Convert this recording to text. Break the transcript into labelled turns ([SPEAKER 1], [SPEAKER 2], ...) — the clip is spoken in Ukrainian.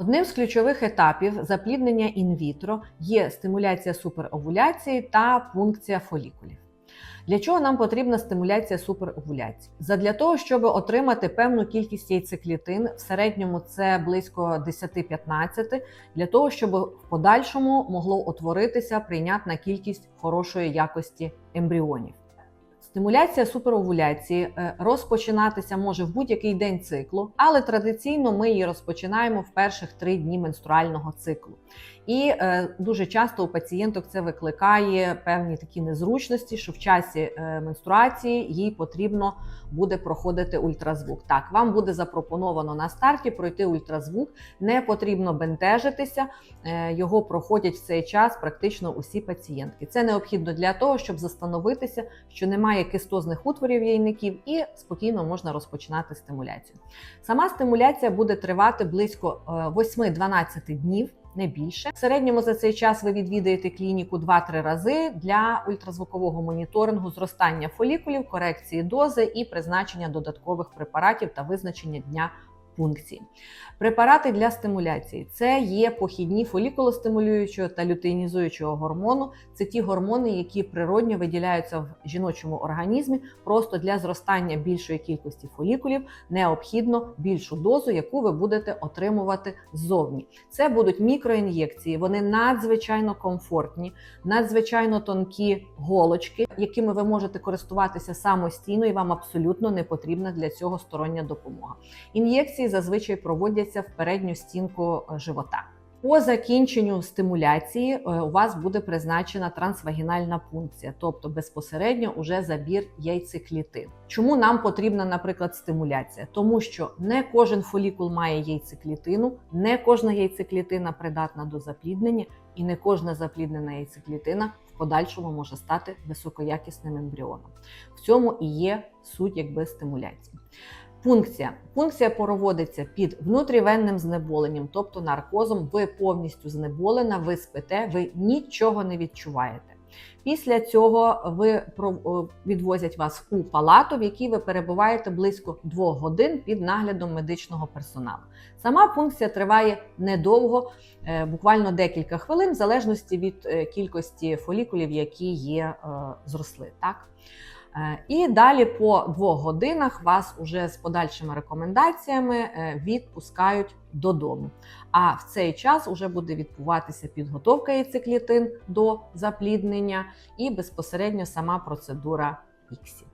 [SPEAKER 1] Одним з ключових етапів запліднення інвітро є стимуляція суперовуляції та пункція фолікулів. Для чого нам потрібна стимуляція суперовуляції? Задля того, щоб отримати певну кількість яйцеклітин, в середньому це близько 10-15, для того, щоб в подальшому могло утворитися прийнятна кількість хорошої якості ембріонів. Стимуляція суперовуляції е, розпочинатися може в будь-який день циклу, але традиційно ми її розпочинаємо в перших три дні менструального циклу. І е, дуже часто у пацієнток це викликає певні такі незручності, що в часі е, менструації їй потрібно буде проходити ультразвук. Так, вам буде запропоновано на старті пройти ультразвук, не потрібно бентежитися, е, його проходять в цей час практично усі пацієнтки. Це необхідно для того, щоб застановитися, що немає кистозних утворів яйників, і спокійно можна розпочинати стимуляцію. Сама стимуляція буде тривати близько е, 8-12 днів. Не більше в середньому за цей час ви відвідаєте клініку 2-3 рази для ультразвукового моніторингу, зростання фолікулів, корекції дози і призначення додаткових препаратів та визначення дня пункції. Препарати для стимуляції це є похідні фолікулостимулюючого та лютеїнізуючого гормону. Це ті гормони, які природньо виділяються в жіночому організмі. Просто для зростання більшої кількості фолікулів необхідно більшу дозу, яку ви будете отримувати ззовні. Це будуть мікроін'єкції, вони надзвичайно комфортні, надзвичайно тонкі голочки, якими ви можете користуватися самостійно, і вам абсолютно не потрібна для цього стороння допомога. Ін'єкції зазвичай проводяться в передню стінку е, живота. По закінченню стимуляції е, у вас буде призначена трансвагінальна пункція, тобто безпосередньо уже забір яйцеклітин. Чому нам потрібна, наприклад, стимуляція? Тому що не кожен фолікул має яйцеклітину, не кожна яйцеклітина придатна до запліднення, і не кожна запліднена яйцеклітина в подальшому може стати високоякісним ембріоном. В цьому і є суть якби стимуляції. Пункція. Пункція проводиться під внутрівенним знеболенням, тобто наркозом. Ви повністю знеболена, ви спите, ви нічого не відчуваєте. Після цього ви відвозять вас у палату, в якій ви перебуваєте близько двох годин під наглядом медичного персоналу. Сама пункція триває недовго, е, буквально декілька хвилин, в залежності від е, кількості фолікулів, які є е, зросли. Так? І далі по двох годинах вас уже з подальшими рекомендаціями відпускають додому. А в цей час вже буде відбуватися підготовка яйцеклітин до запліднення і безпосередньо сама процедура іксі.